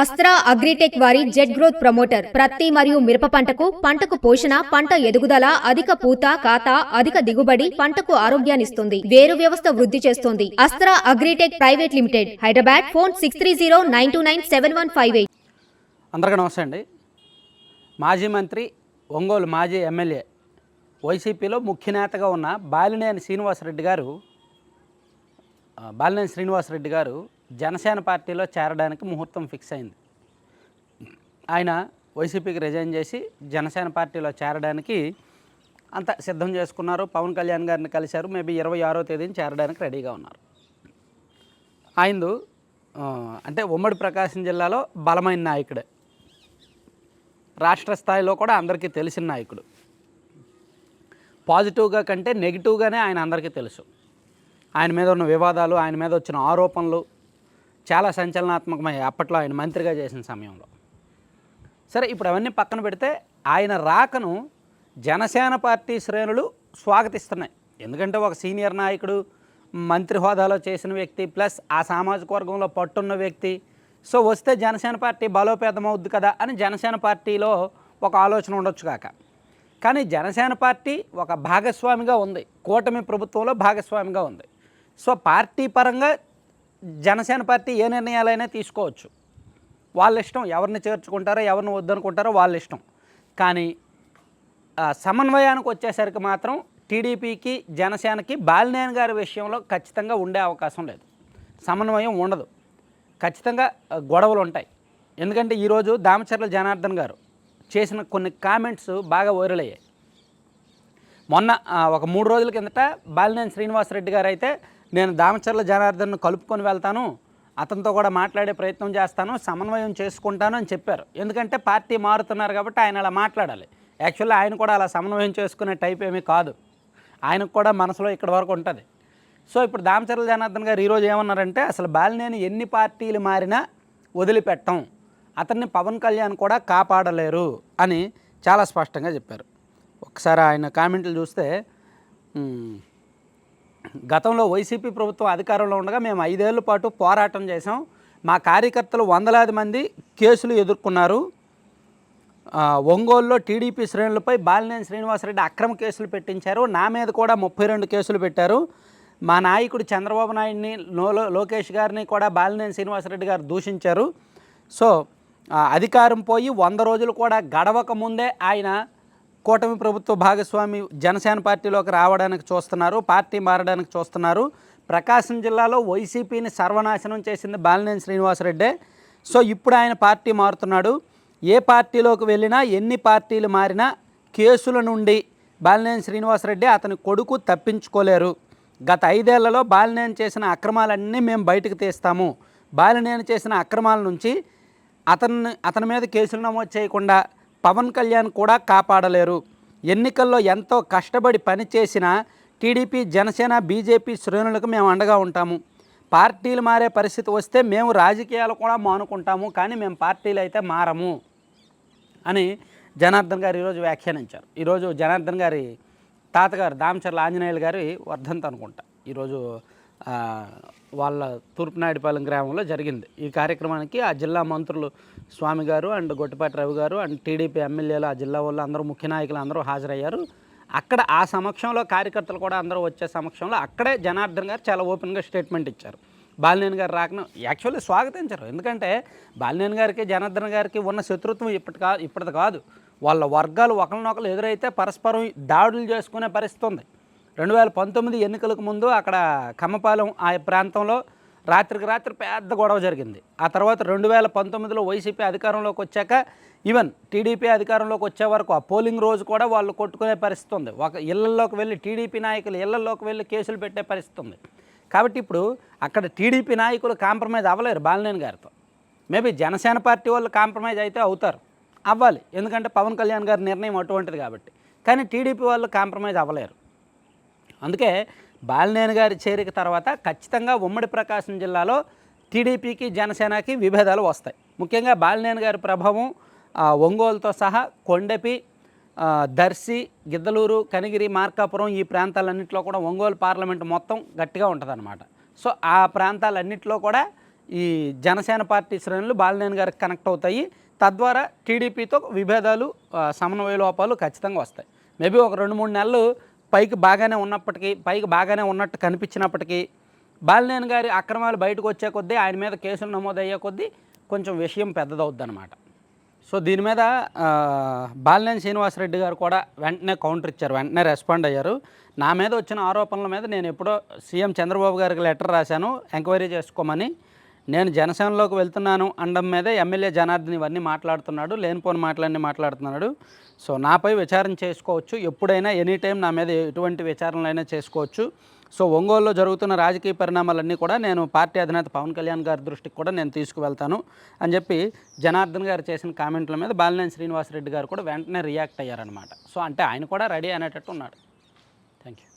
Astra Agritech వారి jet growth promoter ప్రత్తి మరియు మిరప పంటకు పంటకు పోషణ పంట ఎదుగుదల అధిక పూత కాత అధిక దిగుబడి పంటకు ఆరోగ్యాన్నిస్తుంది వేరు వ్యవస్థ వృద్ధి చేస్తుంది. Astra Agritech private limited Hyderabad phone six three zero nine two nine seven one five eight. అందరికీ నమస్తే అండి. మాజీ మంత్రి ఒంగోలు మాజీ ఎమ్మెల్యే వైసీపీలో ముఖ్య నేతగా ఉన్న బాలినేని శ్రీనివాసరెడ్డి గారు బాలినేని శ్రీనివాసరెడ్డి గారు జనసేన పార్టీలో చేరడానికి ముహూర్తం ఫిక్స్ అయింది. ఆయన వైసీపీకి రిజైన్ చేసి జనసేన పార్టీలో చేరడానికి అంత సిద్ధం చేసుకున్నారు. పవన్ కళ్యాణ్ గారిని కలిశారు. మేబీ ఇరవై ఆరో తేదీని చేరడానికి రెడీగా ఉన్నారు. ఆయనదు అంటే ఉమ్మడి ప్రకాశం జిల్లాలో బలమైన నాయకుడే. రాష్ట్ర స్థాయిలో కూడా అందరికీ తెలిసిన నాయకుడు. పాజిటివ్గా కంటే నెగిటివ్గానే ఆయన అందరికీ తెలుసు. ఆయన మీద ఉన్న వివాదాలు ఆయన మీద వచ్చిన ఆరోపణలు చాలా సంచలనాత్మకమయ్యాయి అప్పట్లో ఆయన మంత్రిగా చేసిన సమయంలో. సరే ఇప్పుడు అవన్నీ పక్కన పెడితే ఆయన రాకను జనసేన పార్టీ శ్రేణులు స్వాగతిస్తున్నాయి. ఎందుకంటే ఒక సీనియర్ నాయకుడు మంత్రి హోదాలో చేసిన వ్యక్తి ప్లస్ ఆ సామాజిక వర్గంలో పట్టున్న వ్యక్తి. సో వస్తే జనసేన పార్టీ బలోపేతం అవుద్ది కదా అని జనసేన పార్టీలో ఒక ఆలోచన ఉండొచ్చు కాక. కానీ జనసేన పార్టీ ఒక భాగస్వామిగా ఉంది. కూటమి ప్రభుత్వంలో భాగస్వామిగా ఉంది. సో పార్టీ పరంగా జనసేన పార్టీ ఏ నిర్ణయాలైనా తీసుకోవచ్చు. వాళ్ళ ఇష్టం ఎవరిని చేర్చుకుంటారో ఎవరిని వద్దనుకుంటారో వాళ్ళ ఇష్టం. కానీ సమన్వయానికి వచ్చేసరికి మాత్రం టీడీపీకి జనసేనకి బాలినేని గారి విషయంలో ఖచ్చితంగా ఉండే అవకాశం లేదు. సమన్వయం ఉండదు. ఖచ్చితంగా గొడవలు ఉంటాయి. ఎందుకంటే ఈరోజు దామచర్ల జనార్దన్ గారు చేసిన కొన్ని కామెంట్స్ బాగా వైరల్ అయ్యాయి. మొన్న ఒక మూడు రోజుల కిందట బాలినేని శ్రీనివాసరెడ్డి గారు అయితే నేను దామచర్ల జనార్దన్ను కలుపుకొని వెళ్తాను అతనితో కూడా మాట్లాడే ప్రయత్నం చేస్తాను సమన్వయం చేసుకుంటాను అని చెప్పారు. ఎందుకంటే పార్టీ మారుతున్నారు కాబట్టి ఆయన అలా మాట్లాడాలి. యాక్చువల్లీ ఆయన కూడా అలా సమన్వయం చేసుకునే టైప్ ఏమీ కాదు. ఆయనకు కూడా మనసులో ఇక్కడ వరకు ఉంటుంది. సో ఇప్పుడు దామచర్ల జనార్దన్ గారు ఈరోజు ఏమన్నారంటే అసలు బాలినేని ఎన్ని పార్టీలు మారినా వదిలిపెట్టం. అతన్ని పవన్ కళ్యాణ్ కూడా కాపాడలేరు అని చాలా స్పష్టంగా చెప్పారు. ఒకసారి ఆయన కామెంట్లు చూస్తే గతంలో వైసీపీ ప్రభుత్వం అధికారంలో ఉండగా మేము ఐదేళ్ళ పాటు పోరాటం చేసాం మా కార్యకర్తలు వందలాది మంది కేసులు ఎదుర్కొన్నారు. ఒంగోలులో టీడీపీ శ్రేణులపై బాలినేని శ్రీనివాసరెడ్డి అక్రమ కేసులు పెట్టించారు. నా మీద కూడా ముప్పై రెండు కేసులు పెట్టారు. మా నాయకుడు చంద్రబాబు నాయుడిని లో లోకేష్ గారిని కూడా బాలినేని శ్రీనివాసరెడ్డి గారు దూషించారు. సో అధికారం పోయి వంద రోజులు కూడా గడవక ముందే ఆయన కూటమి ప్రభుత్వ భాగస్వామి జనసేన పార్టీలోకి రావడానికి చూస్తున్నారు పార్టీ మారడానికి చూస్తున్నారు. ప్రకాశం జిల్లాలో వైసీపీని సర్వనాశనం చేసింది బాలినేని శ్రీనివాసరెడ్డే. సో ఇప్పుడు ఆయన పార్టీ మారుతున్నాడు. ఏ పార్టీలోకి వెళ్ళినా ఎన్ని పార్టీలు మారినా కేసుల నుండి బాలినేని శ్రీనివాసరెడ్డి అతని కొడుకు తప్పించుకోలేరు. గత ఐదేళ్ళలో బాలినేని చేసిన అక్రమాలన్నీ మేము బయటకు తీస్తాము. బాలినేని చేసిన అక్రమాల నుంచి అతన్ని అతని మీద కేసులు నమోదు చేయకుండా పవన్ కళ్యాణ్ కూడా కాపాడలేరు. ఎన్నికల్లో ఎంతో కష్టపడి పనిచేసిన టీడీపీ జనసేన బీజేపీ శ్రేణులకు మేము అండగా ఉంటాము. పార్టీలు మారే పరిస్థితి వస్తే మేము రాజకీయాలు కూడా మానుకుంటాము కానీ మేము పార్టీలు అయితే మారము అని జనార్దన్ గారు ఈరోజు వ్యాఖ్యానించారు. ఈరోజు జనార్దన్ గారి తాతగారు దామచర్ల ఆంజనేయులు గారి వర్ధంతి అనుకుంటా. ఈరోజు వాళ్ళ తూర్పునాయుడుపాలెం గ్రామంలో జరిగింది. ఈ కార్యక్రమానికి ఆ జిల్లా మంత్రులు స్వామి గారు అండ్ గొట్టిపాటి రవి గారు అండ్ టీడీపీ ఎమ్మెల్యేలు ఆ జిల్లా వాళ్ళు అందరూ ముఖ్య నాయకులు అందరూ హాజరయ్యారు. అక్కడ ఆ సమక్షంలో కార్యకర్తలు కూడా అందరూ వచ్చే సమక్షంలో అక్కడే జనార్దన్ గారు చాలా ఓపెన్గా స్టేట్మెంట్ ఇచ్చారు. బాలినేని గారు రాకను యాక్చువల్లీ స్వాగతించరు. ఎందుకంటే బాలినేని గారికి జనార్దన్ గారికి ఉన్న శత్రుత్వం ఇప్పటి కా ఇప్పటిది కాదు. వాళ్ళ వర్గాలు ఒకరినొకరు ఎదురైతే పరస్పరం దాడులు చేసుకునే పరిస్థితి ఉంది. రెండు వేల పంతొమ్మిది ఎన్నికలకు ముందు అక్కడ కమ్మపాలెం ఆ ప్రాంతంలో రాత్రికి రాత్రి పెద్ద గొడవ జరిగింది. ఆ తర్వాత రెండు వేల పంతొమ్మిదిలో వైసీపీ అధికారంలోకి వచ్చాక ఈవెన్ టీడీపీ అధికారంలోకి వచ్చే వరకు ఆ పోలింగ్ రోజు కూడా వాళ్ళు కొట్టుకునే పరిస్థితి ఉంది. ఒక ఇళ్ళలోకి వెళ్ళి టీడీపీ నాయకులు ఇళ్ళలోకి వెళ్ళి కేసులు పెట్టే పరిస్థితి ఉంది. కాబట్టి ఇప్పుడు అక్కడ టీడీపీ నాయకులు కాంప్రమైజ్ అవ్వలేరు బాలినేని గారితో. మేబీ జనసేన పార్టీ వాళ్ళు కాంప్రమైజ్ అయితే అవుతారు. అవ్వాలి. ఎందుకంటే పవన్ కళ్యాణ్ గారి నిర్ణయం అటువంటిది కాబట్టి. కానీ టీడీపీ వాళ్ళు కాంప్రమైజ్ అవ్వలేరు. అందుకే బాలినేని గారి చేరిక తర్వాత ఖచ్చితంగా ఉమ్మడి ప్రకాశం జిల్లాలో టీడీపీకి జనసేనకి విభేదాలు వస్తాయి. ముఖ్యంగా బాలినేని గారి ప్రభావం ఒంగోలుతో సహా కొండపి దర్శి గిద్దలూరు కనిగిరి మార్కాపురం ఈ ప్రాంతాలన్నింటిలో కూడా ఒంగోలు పార్లమెంట్ మొత్తం గట్టిగా ఉంటుందన్నమాట. సో ఆ ప్రాంతాలన్నింటిలో కూడా ఈ జనసేన పార్టీ శ్రేణులు బాలినేని గారికి కనెక్ట్ అవుతాయి. తద్వారా టీడీపీతో విభేదాలు సమన్వయ లోపాలు ఖచ్చితంగా వస్తాయి. మేబీ ఒక రెండు మూడు నెలలు పైకి బాగానే ఉన్నప్పటికీ పైకి బాగానే ఉన్నట్టు కనిపించినప్పటికీ బాలినేని గారి అక్రమాలు బయటకు వచ్చే కొద్దీ ఆయన మీద కేసులు నమోదయ్యే కొద్దీ కొంచెం విషయం పెద్దదవుద్దనమాట సో దీని మీద బాలినేని శ్రీనివాసరెడ్డి గారు కూడా వెంటనే కౌంటర్ ఇచ్చారు వెంటనే రెస్పాండ్ అయ్యారు. నా మీద వచ్చిన ఆరోపణల మీద నేను ఎప్పుడో సీఎం చంద్రబాబు గారికి లెటర్ రాశాను ఎంక్వైరీ చేసుకోమని. నేను జనసేనలోకి వెళ్తున్నాను అనడం మీదే ఎమ్మెల్యే జనార్దన్ ఇవన్నీ మాట్లాడుతున్నాడు లేనిపోని మాటలన్నీ మాట్లాడుతున్నాడు. సో నాపై విచారణ చేసుకోవచ్చు. ఎప్పుడైనా ఎనీ టైం నా మీద ఎటువంటి విచారణలైనా చేసుకోవచ్చు. సో ఒంగోలులో జరుగుతున్న రాజకీయ పరిణామాలన్నీ కూడా నేను పార్టీ అధినేత పవన్ కళ్యాణ్ గారి దృష్టికి కూడా నేను తీసుకువెళ్తాను అని చెప్పి జనార్దన్ గారు చేసిన కామెంట్ల మీద బాలినేని శ్రీనివాసరెడ్డి గారు కూడా వెంటనే రియాక్ట్ అయ్యారనమాట సో అంటే ఆయన కూడా రెడీ అనేటట్టు ఉన్నాడు. Thank you